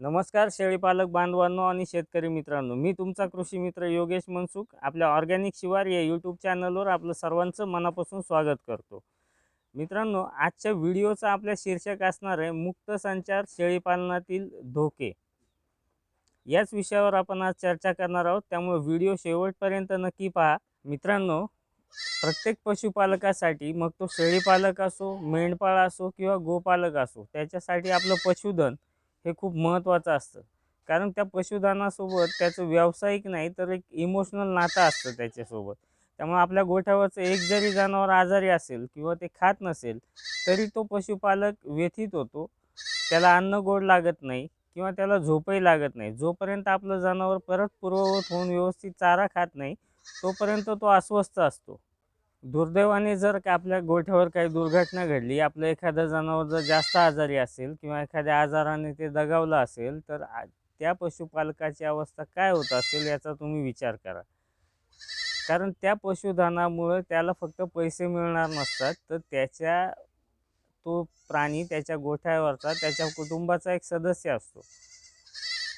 नमस्कार शेळीपालक बांधवांनो आणि शेतकरी मित्रांनो. मी तुमचा कृषी मित्र योगेश मनसुख. आपल्या ऑर्गॅनिक शिवार या यूट्यूब चॅनलवर आपलं सर्वांचं मनापासून स्वागत करतो. मित्रांनो आजच्या व्हिडिओचा आपल्या शीर्षक असणार आहे मुक्त संचार शेळीपालनातील धोके. याच विषयावर आपण आज चर्चा करणार आहोत. त्यामुळे व्हिडिओ शेवटपर्यंत नक्की पहा. मित्रांनो प्रत्येक पशुपालकासाठी मग तो शेळीपालक असो मेंढपाळ असो किंवा गोपालक असो त्याच्यासाठी आपलं पशुधन हे खूप महत्त्वाचं असतं. कारण त्या पशुधनासोबत त्याचं व्यावसायिक नाही तर एक इमोशनल नातं असतं त्याच्यासोबत. त्यामुळे आपल्या गोठ्यावरचं एक जरी जनावर आजारी असेल किंवा ते खात नसेल तरी तो पशुपालक व्यथित होतो. त्याला अन्न गोड लागत नाही किंवा त्याला झोपही लागत नाही. जोपर्यंत आपलं जनावर परत पूर्ववत होऊन व्यवस्थित चारा खात नाही तोपर्यंत तो अस्वस्थ असतो. दुर्दैवाने जर का आपल्या गोठ्यावर काही दुर्घटना घडली आपलं एखादं जनावर जर जास्त आजारी असेल किंवा एखाद्या आजाराने ते दगावलं असेल तर आ- त्या पशुपालकाची अवस्था काय होत असेल याचा तुम्ही विचार करा. कारण त्या पशुधनामुळे त्याला फक्त पैसे मिळणार नसतात तर त्याच्या तो प्राणी त्याच्या गोठ्यावरचा त्याच्या कुटुंबाचा एक सदस्य असतो.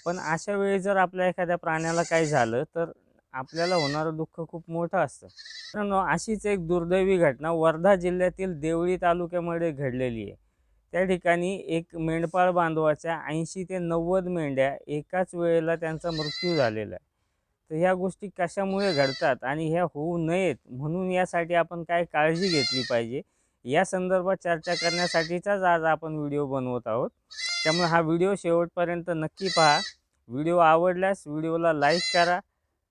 पण अशा वेळी जर आपल्या एखाद्या प्राण्याला काही झालं तर आपल्याला होणारं दुःख खूप मोठं असतं. मित्रांनो अशीच एक दुर्दैवी घटना वर्धा जिल्ह्यातील देवळी तालुक्यामध्ये घडलेली आहे. त्या ठिकाणी एक मेंढपाळ बांधवाच्या ऐंशी ते नव्वद मेंढ्या एकाच वेळेला त्यांचा मृत्यू झालेला आहे. तर ह्या गोष्टी कशामुळे घडतात आणि ह्या होऊ नयेत म्हणून यासाठी आपण काय काळजी घेतली पाहिजे? या संदर्भात चर्चा करण्यासाठीचाच आज आपण व्हिडिओ बनवत आहोत. त्यामुळे हा व्हिडिओ शेवटपर्यंत नक्की पहा. व्हिडिओ आवडल्यास व्हिडिओला लाईक करा.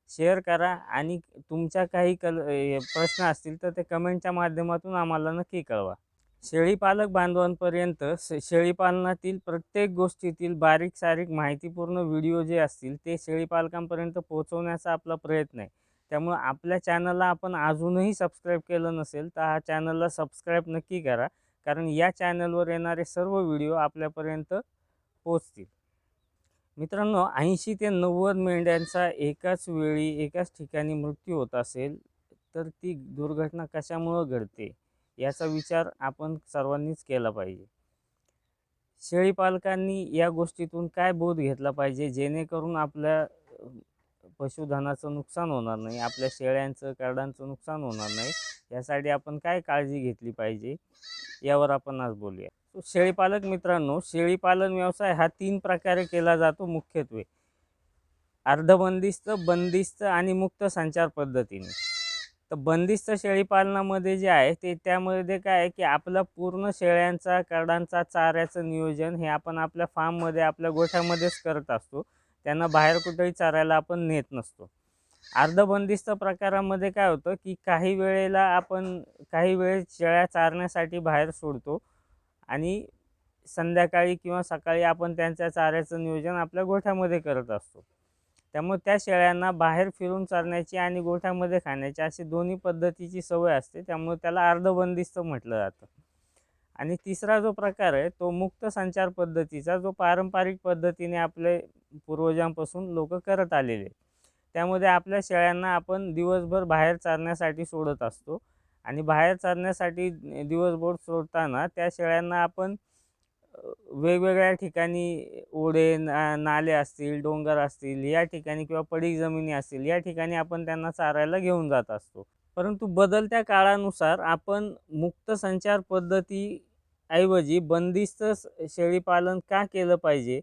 शेअर करा आणि तुमच्या काही कल प्रश्न असतील तर ते कमेंटच्या माध्यमातून आम्हाला नक्की कळवा. शेळीपालक बांधवांपर्यंत शेळीपालनातील प्रत्येक गोष्टीतील बारीक सारीक माहितीपूर्ण व्हिडिओ जे असतील ते शेळीपालकांपर्यंत पोहोचवण्याचा आपला प्रयत्न आहे. त्यामुळं आपल्या चॅनलला आपण अजूनही सबस्क्राईब केलं नसेल तर हा चॅनलला सबस्क्राईब नक्की करा. कारण या चॅनलवर येणारे सर्व व्हिडिओ आपल्यापर्यंत पोचतील मित्रांनो ऐंशी ते नव्वद मेंढ्यांचा एकाच वेळी एकाच ठिकाणी मृत्यू होत असेल तर ती दुर्घटना कशामुळं घडते? याचा विचार आपण सर्वांनीच केला पाहिजे. शेळीपालकांनी या गोष्टीतून काय बोध घेतला पाहिजे? जेणेकरून आपल्या पशुधनाचं नुकसान होणार नाही आपल्या शेळ्यांचं कार्डांचं नुकसान होणार नाही यासाठी आपण काय काळजी घेतली पाहिजे? यावर आपण आज बोलूया. शेळीपालक मित्रांनो शेळीपालन व्यवसाय हा तीन प्रकारे केला जातो मुख्यत्वे. अर्धबंदिस्त बंदिस्त आणि मुक्त संचार पद्धतीने. तर बंदिस्त शेळीपालनामध्ये जे आहे ते त्यामध्ये काय आहे की आपला पूर्ण शेळ्यांचा करडांचा चाऱ्याचं नियोजन हे आपण आपल्या फार्ममध्ये आपल्या गोठ्यामध्येच करत असतो. त्यांना बाहेर कुठेही चारायला आपण नेत नसतो. अर्धबंदिस्त प्रकारामध्ये काय होतं की काही वेळेला आपण काही वेळेस शेळ्या चारण्यासाठी बाहेर सोडतो. आणि संध्याकाळी किंवा सकाळी आपण त्यांच्या चाऱ्याचं नियोजन आपल्या गोठ्यामध्ये करत असतो. त्यामुळे त्या शेळ्यांना बाहेर फिरून चरण्याची आणि गोठ्यामध्ये खाण्याची अशी दोन्ही पद्धतीची सवय असते. त्यामुळे त्याला अर्धबंदिस्त म्हटलं जातं. आणि तिसरा जो प्रकार आहे तो मुक्त संचार पद्धतीचा जो पारंपरिक पद्धतीने आपले पूर्वजांपासून लोक करत आलेले. त्यामध्ये आपल्या शेळ्यांना आपण दिवसभर बाहेर चरण्यासाठी सोडत असतो. आणि बाहेर चरण्यासाठी दिवसभर सोडताना त्या शेळ्यांना आपण वेगवेगळ्या ठिकाणी ओढे ना नाले असतील डोंगर असतील या ठिकाणी किंवा पडीक जमिनी असतील या ठिकाणी आपण त्यांना चारायला घेऊन जात असतो. परंतु बदलत्या काळानुसार आपण मुक्त संचार पद्धतीऐवजी बंदिस्त शेळीपालन का केलं पाहिजे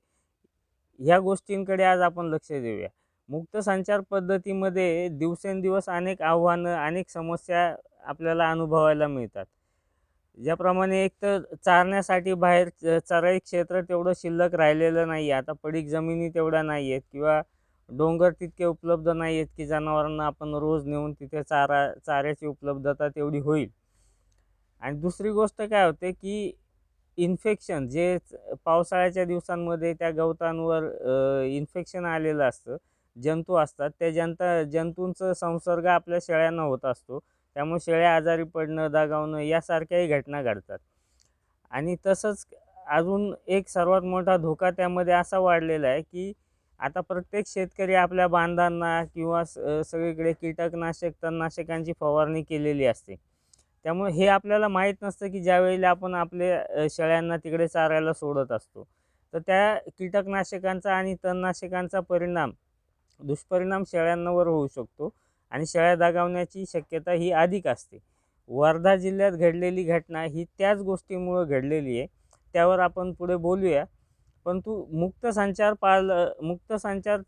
ह्या गोष्टींकडे आज आपण लक्ष देऊया. मुक्त संचार पद्धतीमध्ये दिवसेंदिवस अनेक आव्हानं अनेक समस्या आपल्याला अनुभवायला मिळतात. ज्याप्रमाणे एक तर चारण्यासाठी बाहेर चराई क्षेत्र तेवढं शिल्लक राहिलेलं नाही आहे आता पडीक जमिनी तेवढ्या नाही आहेत किंवा डोंगर तितके उपलब्ध नाही आहेत की जनावरांना आपण रोज नेऊन तिथे चारा चाऱ्याची उपलब्धता तेवढी होईल. आणि दुसरी गोष्ट काय होते की इन्फेक्शन जे पावसाळ्याच्या दिवसांमध्ये त्या गवतांवर इन्फेक्शन आलेलं असतं जंतू असतात त्या जंता जंतूंचा संसर्ग आपल्या शेळ्यांना होत असतो. त्यामुळे शेळ्या आजारी पडणं दगावणं यासारख्याही घटना घडतात. आणि तसंच अजून एक सर्वात मोठा धोका त्यामध्ये असा वाढलेला आहे की आता प्रत्येक शेतकरी आपल्या बांधांना किंवा स सगळीकडे कीटकनाशक तणनाशकांची फवारणी केलेली असते. त्यामुळे हे आपल्याला माहीत नसतं की ज्यावेळेला आपण आपले शेळ्यांना तिकडे चारायला सोडत असतो. तर त्या कीटकनाशकांचा आणि तणनाशकांचा परिणाम दुष्परिणाम शेळ्यांवर होऊ शकतो. आणि शेळ्या दगावण्याची शक्यता ही अधिक असते. वर्धा जिल्ह्यात घडलेली घटना ही त्याच गोष्टीमुळं घडलेली आहे. त्यावर आपण पुढे बोलूया. परंतु मुक्त संचार पाल मुक्त संचार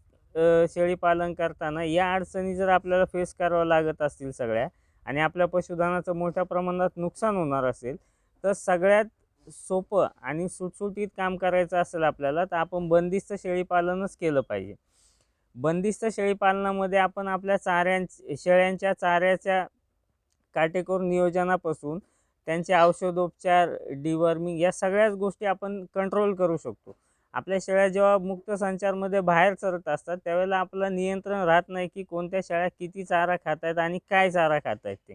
शेळी पालन करताना या अडचणी जर आपल्याला फेस करावं लागत असतील सगळ्या आणि आपल्या पशुधनाचं मोठ्या प्रमाणात नुकसान होणार असेल तर सगळ्यात सोपं आणि सुटसुटीत काम करायचं असेल आपल्याला तर आपण बंदिस्त शेळीपालनच केलं पाहिजे. बंदिस्त शेळीपालनामध्ये आपण आपल्या चाऱ्यां शेळ्यांच्या चाऱ्याच्या काटेकोर नियोजनापासून त्यांचे औषधोपचार डिवर्मिंग या सगळ्याच गोष्टी आपण कंट्रोल करू शकतो. आपल्या शेळ्या जेव्हा मुक्त संचारमध्ये बाहेर चरत असतात त्यावेळेला आपलं नियंत्रण राहत नाही की कोणत्या शेळ्या किती चारा खात आहेत आणि काय चारा खात आहेत ते.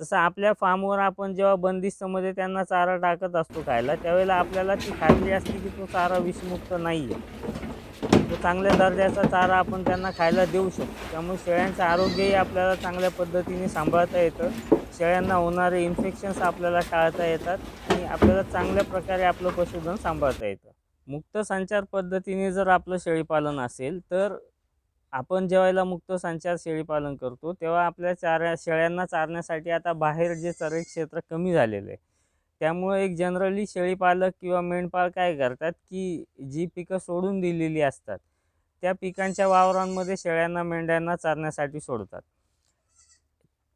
जसं आपल्या फार्मवर आपण जेव्हा बंदिस्तमध्ये त्यांना चारा टाकत असतो खायला त्यावेळेला आपल्याला ती खात्री असते की तो चारा विषमुक्त नाही आहे तो चांगल्या दर्जाचा चारा आपण त्यांना खायला देऊ शकतो. त्यामुळे शेळ्यांचं आरोग्यही आपल्याला चांगल्या पद्धतीने सांभाळता येतं. शेळ्यांना होणारे इन्फेक्शन्स आपल्याला टाळता येतात आणि आपल्याला चांगल्या प्रकारे आपलं पशुधन सांभाळता येतं. मुक्त संचार पद्धतीने जर आपलं शेळीपालन असेल तर आपण जेव्हा मुक्त संचार शेळीपालन करतो. तेव्हा आपल्या चाऱ्या शेळ्यांना चारण्यासाठी आता बाहेर जे चरे क्षेत्र कमी झालेलं आहे त्यामुळे एक जनरली शेळीपालक किंवा मेंढपाळ काय करतात की जी पिकं सोडून दिलेली असतात त्या पिकांच्या वावरांमध्ये शेळ्यांना मेंढ्यांना चारण्यासाठी सोडतात.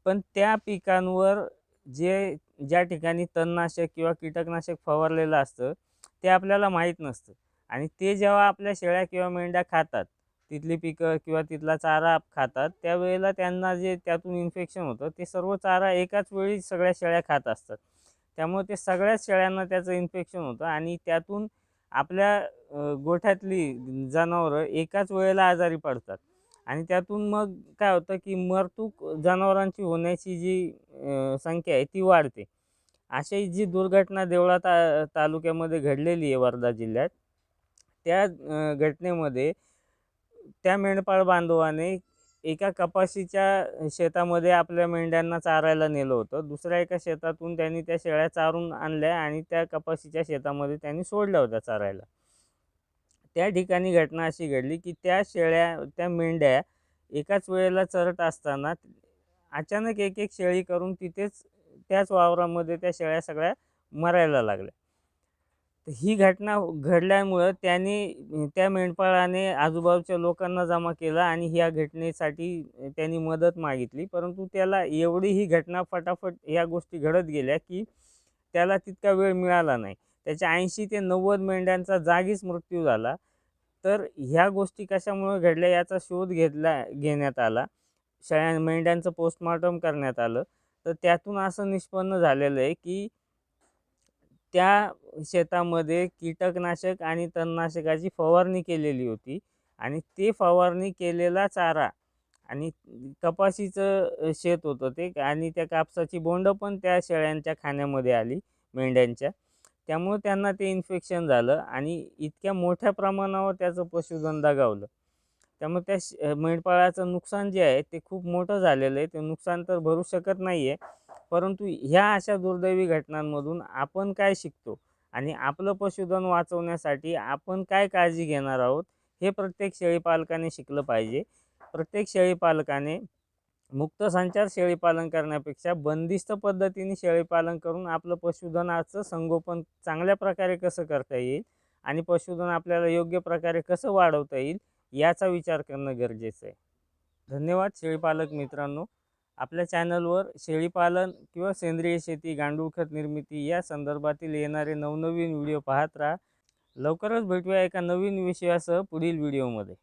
पण त्या पिकांवर जे ज्या ठिकाणी तणनाशक किंवा कीटकनाशक फवारलेलं असतं ते आपल्याला माहीत नसतं. आणि ते जेव्हा आपल्या शेळ्या किंवा मेंढ्या खातात तिथली पिकं किंवा तिथला चारा खातात त्यावेळेला त्यांना जे त्यातून इन्फेक्शन होतं ते सर्व चारा एकाच वेळी सगळ्या शेळ्या खात असतात. त्यामुळे ते सगळ्याच शेळ्यांना त्याचं इन्फेक्शन होतं आणि त्यातून आपल्या गोठ्यातली जनावरं एकाच वेळेला आजारी पडतात. आणि त्यातून मग काय होतं की मरतूक जनावरांची होण्याची जी संख्या आहे ती वाढते. अशी जी दुर्घटना देवळा ता तालुक्यामध्ये घडलेली आहे वर्धा जिल्ह्यात त्या घटनेमध्ये त्या मेंढपाळ बांधवाने एका कपाशीच्या शेतामध्ये आपल्या मेंढ्यांना चारायला नेलं होतं. दुसऱ्या एका शेतातून त्यांनी त्या शेळ्या चारून आणल्या आणि त्या कपाशीच्या शेतामध्ये त्यांनी सोडल्या होत्या चारायला. त्या ठिकाणी घटना अशी घडली की त्या शेळ्या त्या मेंढ्या एकाच वेळेला चरत असताना अचानक एक एक शेळी करून तिथेच त्याच वावरामध्ये त्या शेळ्या सगळ्या मरायला लागल्या. तर ही घटना घडल्यामुळं त्याने त्या मेंढपाळाने आजूबाजूच्या लोकांना जमा केला आणि ह्या घटनेसाठी त्यांनी मदत मागितली. परंतु त्याला एवढी ही घटना फटाफट ह्या गोष्टी घडत गेल्या की त्याला तितका वेळ मिळाला नाही. त्याच्या ऐंशी ते नव्वद मेंढ्यांचा जागीच मृत्यू झाला. तर ह्या गोष्टी कशामुळे घडल्या याचा शोध घेतला घेण्यात आला. शेळ्या मेंढ्यांचं पोस्टमॉर्टम करण्यात आलं. तर त्यातून असं निष्पन्न झालेलं आहे की त्या शेतामध्ये कीटकनाशक आणि तणनाशकाची फवारणी केलेली होती आणि ते फवारणी केलेला चारा आणि कपाशीचं शेत होतं ते आणि त्या कापसाची बोंडं पण त्या शेळ्यांच्या खाण्यामध्ये आली मेंढ्यांच्या. त्यामुळे त्यांना ते इन्फेक्शन झालं आणि इतक्या मोठ्या प्रमाणावर त्याचं पशुधन दगावलं. त्यामुळे त्या श मेंढपाळाचं नुकसान जे आहे ते खूप मोठं झालेलं आहे. ते नुकसान तर भरू शकत नाही आहे परंतु ह्या अशा दुर्दैवी घटनांमधून आपण काय शिकतो? आणि आपलं पशुधन वाचवण्यासाठी आपण काय काळजी घेणार आहोत? हे प्रत्येक शेळीपालकाने शिकलं पाहिजे. प्रत्येक शेळीपालकाने मुक्त संचार शेळीपालन करण्यापेक्षा बंदिस्त पद्धतीने शेळीपालन करून आपलं पशुधनाचं संगोपन चांगल्या प्रकारे कसं करता येईल? आणि पशुधन आपल्याला योग्य प्रकारे कसं वाढवता येईल? याचा विचार करणं गरजेचं आहे. धन्यवाद शेळीपालक मित्रांनो. आपल्या चॅनलवर शेळीपालन किंवा सेंद्रिय शेती गांडूळ खत निर्मिती या संदर्भातील येणारे नवनवीन व्हिडिओ पाहत राहा. लवकरच भेटूया एका नवीन विषयासह पुढील व्हिडिओमध्ये.